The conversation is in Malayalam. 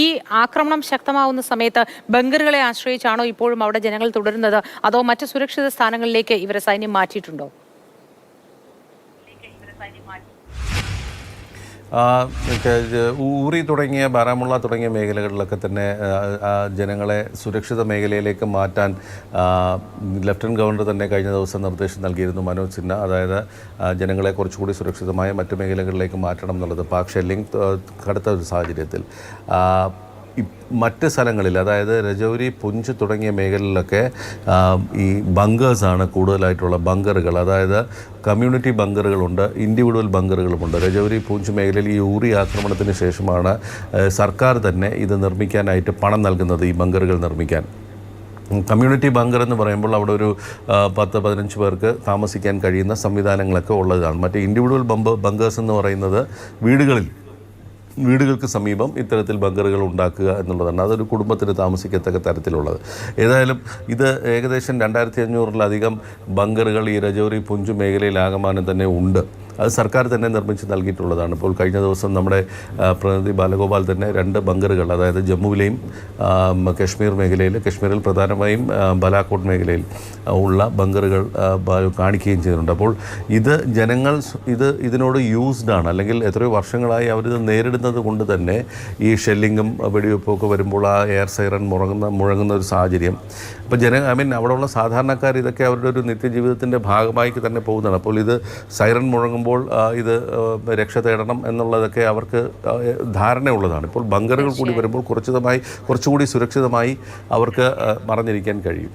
ഈ ആക്രമണം ശക്തമാവുന്ന സമയത്ത് ബങ്കറുകളെ ആശ്രയിച്ചാണോ ഇപ്പോഴും അവിടെ ജനങ്ങൾ തുടരുന്നത്? അതോ മറ്റ് സുരക്ഷിത സ്ഥാനങ്ങളിലേക്ക് ഇവരെ സൈന്യം മാറ്റിയിട്ടുണ്ടോ? ഊറി തുടങ്ങിയ ബാരാമുള്ള തുടങ്ങിയ മേഖലകളിലൊക്കെ തന്നെ ജനങ്ങളെ സുരക്ഷിത മേഖലയിലേക്ക് മാറ്റാൻ ലെഫ്റ്റനന്റ് ഗവർണർ തന്നെ കഴിഞ്ഞ ദിവസം നിർദ്ദേശം നൽകിയിരുന്നു മനോജ് സിൻഹ. അതായത് ജനങ്ങളെ കുറച്ചുകൂടി സുരക്ഷിതമായ മറ്റു മേഖലകളിലേക്ക് മാറ്റണം എന്നുള്ളത്. പാക് ത- കടുത്ത ഒരു സാഹചര്യത്തിൽ മറ്റ് സ്ഥലങ്ങളിൽ അതായത് രജൗരി പുഞ്ച് തുടങ്ങിയ മേഖലകളിലൊക്കെ ഈ ബങ്കേഴ്സാണ് കൂടുതലായിട്ടുള്ള ബങ്കറുകൾ അതായത് കമ്മ്യൂണിറ്റി ബങ്കറുകളുണ്ട് ഇൻഡിവിജ്വൽ ബങ്കറുകളുമുണ്ട് രജൗരി പൂഞ്ച് മേഖലയിൽ ഈ ഊറി ആക്രമണത്തിന് ശേഷമാണ് സർക്കാർ തന്നെ ഇത് നിർമ്മിക്കാനായിട്ട് പണം നൽകുന്നത് ഈ ബങ്കറുകൾ നിർമ്മിക്കാൻ. കമ്മ്യൂണിറ്റി ബങ്കർ എന്ന് പറയുമ്പോൾ അവിടെ ഒരു പത്ത് പതിനഞ്ച് പേർക്ക് താമസിക്കാൻ കഴിയുന്ന സംവിധാനങ്ങളൊക്കെ ഉള്ളതാണ്. മറ്റേ ഇൻഡിവിജ്വൽ ബങ്കേഴ്സ് എന്ന് പറയുന്നത് വീടുകളിൽ വീടുകൾക്ക് സമീപം ഇത്തരത്തിൽ ബങ്കറുകൾ ഉണ്ടാക്കുക എന്നുള്ളതാണ്. അതൊരു കുടുംബത്തിന് താമസിക്കത്തക്ക തരത്തിലുള്ളത്. ഏതായാലും ഇത് ഏകദേശം രണ്ടായിരത്തി അഞ്ഞൂറിലധികം ബങ്കറുകൾ ഈ രജൗരി പുഞ്ചു മേഖലയിലാകമാനം തന്നെ ഉണ്ട്. അത് സർക്കാർ തന്നെ നിർമ്മിച്ച് നൽകിയിട്ടുള്ളതാണ്. ഇപ്പോൾ കഴിഞ്ഞ ദിവസം നമ്മുടെ പ്രതിനിധി ബാലഗോപാൽ തന്നെ രണ്ട് ബങ്കറുകൾ അതായത് ജമ്മുവിലെയും കശ്മീർ മേഖലയിൽ കശ്മീരിൽ പ്രധാനമായും ബലാക്കോട്ട് മേഖലയിൽ ഉള്ള ബങ്കറുകൾ കാണിക്കുകയും ചെയ്തിട്ടുണ്ട്. അപ്പോൾ ഇത് ജനങ്ങൾ ഇത് ഇതിനോട് യൂസ്ഡ് ആണ്. അല്ലെങ്കിൽ എത്രയോ വർഷങ്ങളായി അവരിത് നേരിടുന്നത് കൊണ്ട് തന്നെ ഈ ഷെല്ലിങ്ങും വെടിവെപ്പും ഒക്കെ വരുമ്പോൾ ആ എയർ സൈറൺ മുഴങ്ങുന്ന മുഴങ്ങുന്ന ഒരു സാഹചര്യം. അപ്പോൾ ജന ഐ മീൻ അവിടെയുള്ള സാധാരണക്കാർ ഇതൊക്കെ അവരുടെ ഒരു നിത്യജീവിതത്തിന്റെ ഭാഗമായി തന്നെ പോകുന്നതാണ്. അപ്പോൾ ഇത് സൈറൺ മുഴങ്ങുമ്പോൾ ആ, ഇത് രക്ഷ തേടണം എന്നുള്ളതൊക്കെ അവർക്ക് ധാരണയുള്ളതാണ്. ഇപ്പോൾ ബങ്കറുകൾ കൂടി വരുമ്പോൾ കുറച്ചിതമായി കുറച്ചുകൂടി സുരക്ഷിതമായി അവർക്ക് മറഞ്ഞിരിക്കാൻ കഴിയും.